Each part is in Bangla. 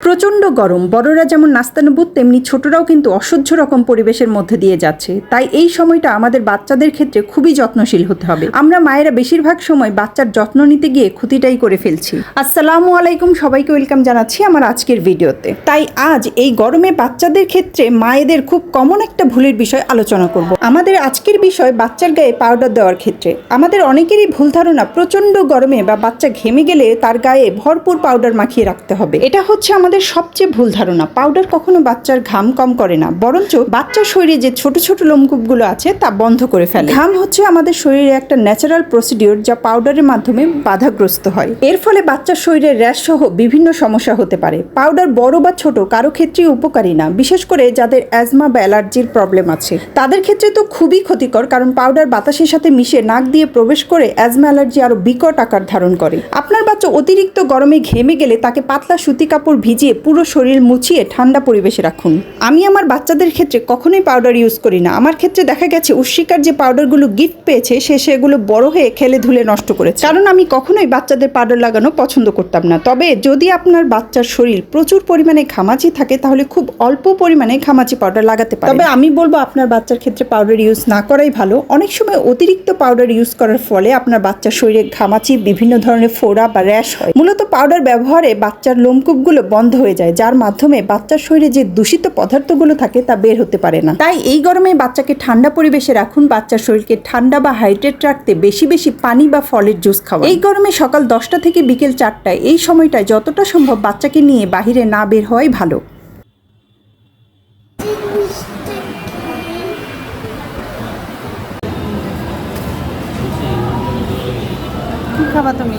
প্রচণ্ড গরম। বড়রা যেমন নাস্তানুবুদ তেমনি ছোটরাও কিন্তু অসহ্য রকম পরিবেশের মধ্যে দিয়ে যাচ্ছে। তাই এই সময়টা আমাদের বাচ্চাদের ক্ষেত্রে খুবই যত্নশীল হতে হবে। আমরা মায়েরা বেশিরভাগ সময় বাচ্চার যত্ন নিতে গিয়ে ক্ষতিটাই করে ফেলছি। আসসালামু আলাইকুম, সবাইকে ওয়েলকাম জানাচ্ছি আমার আজকের ভিডিওতে। তাই আজ এই গরমে বাচ্চাদের ক্ষেত্রে মায়েদের খুব কমন একটা ভুলের বিষয় আলোচনা করব। আমাদের আজকের বিষয় বাচ্চার গায়ে পাউডার দেওয়ার ক্ষেত্রে। আমাদের অনেকেরই ভুল ধারণা প্রচণ্ড গরমে বা বাচ্চা ঘেমে গেলে তার গায়ে ভরপুর পাউডার মাখিয়ে রাখতে হবে। এটা হচ্ছে আমাদের সবচেয়ে ভুল ধারণা। পাউডার কখনো বাচ্চার ঘাম কম করে না। বরঞ্চ বাচ্চার শরীরে যে ছোট ছোট লোমকূপগুলো আছে তা বন্ধ করে ফেলে। ঘাম হচ্ছে আমাদের শরীরে একটা ন্যাচারাল প্রসিডিওর যা পাউডারের মাধ্যমে বাধাগ্রস্ত হয়। এর ফলে বাচ্চার শরীরে র্যাশ সহ বিভিন্ন সমস্যা হতে পারে। পাউডার বড় বা ছোট কারও ক্ষেত্রেই উপকারী না, বিশেষ করে যাদের অ্যাজমা বা অ্যালার্জির প্রবলেম আছে। তাদের ক্ষেত্রে তো খুবই ক্ষতিকর, কারণ পাউডার বাতাসের সাথে মিশে নাক দিয়ে প্রবেশ করে অ্যাজমা অ্যালার্জি আরও বিকট আকার ধারণ করে। আপনার বাচ্চা অতিরিক্ত গরমে ঘেমে গেলে তাকে পাতলা সুতি কাপড় ভিজিয়ে পুরো শরীর মুছিয়ে ঠান্ডা পরিবেশে রাখুন। আমি আমার বাচ্চাদের ক্ষেত্রে কখনোই পাউডার ইউজ করি না। আমার ক্ষেত্রে দেখা গেছে উশিকার যে পাউডারগুলো গিফট পেয়েছে, সে সেগুলো বড় হয়ে খেলে ধুলে নষ্ট করেছে। কারণ আমি কখনোই বাচ্চাদের পাউডার লাগানো পছন্দ করতাম না। তবে যদি আপনার বাচ্চার শরীর প্রচুর পরিমাণে ঘামাচি থাকে, তাহলে খুব অল্প পরিমাণে ঘামাচি পাউডার লাগাতে পারেন। তবে আমি বলব আপনার বাচ্চার ক্ষেত্রে পাউডার ইউজ না করাই ভালো। অনেক সময় অতিরিক্ত পাউডার ইউজ করার ফলে আপনার বাচ্চার শরীরে ঘামাচি, বিভিন্ন ধরনের ফোড়া বা র্যাশ হয়। মূলত পাউডার ব্যবহারে বাচ্চার লোমকূপগুলো বন্ধ হয়ে যায়, যার মাধ্যমে বাচ্চার শরীরে যে দূষিত পদার্থগুলো থাকে তা বের হতে পারে না। তাই এই গরমে বাচ্চাকে ঠান্ডা পরিবেশে রাখুন। বাচ্চার শরীরকে ঠান্ডা বা হাইড্রেট রাখতে বেশি বেশি পানি বা ফলের জুস খাওয়া এই গরমে সকাল দশটা থেকে বিকেল চারটায় এই সময়টায় যতটা সম্ভব বাচ্চাকে নিয়ে বাহিরে না বের হওয়াই ভালো। খাবা তুমি?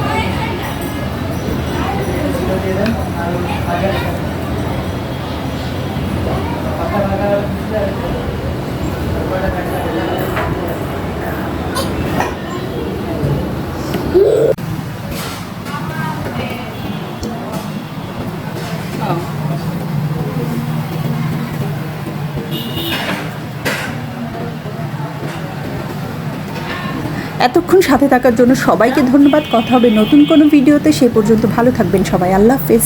아니면 다른 가격이 এতক্ষণ সাথে থাকার জন্য সবাইকে ধন্যবাদ। কথা হবে নতুন কোনো ভিডিওতে। সে পর্যন্ত ভালো থাকবেন সবাই। আল্লাহ হাফেজ।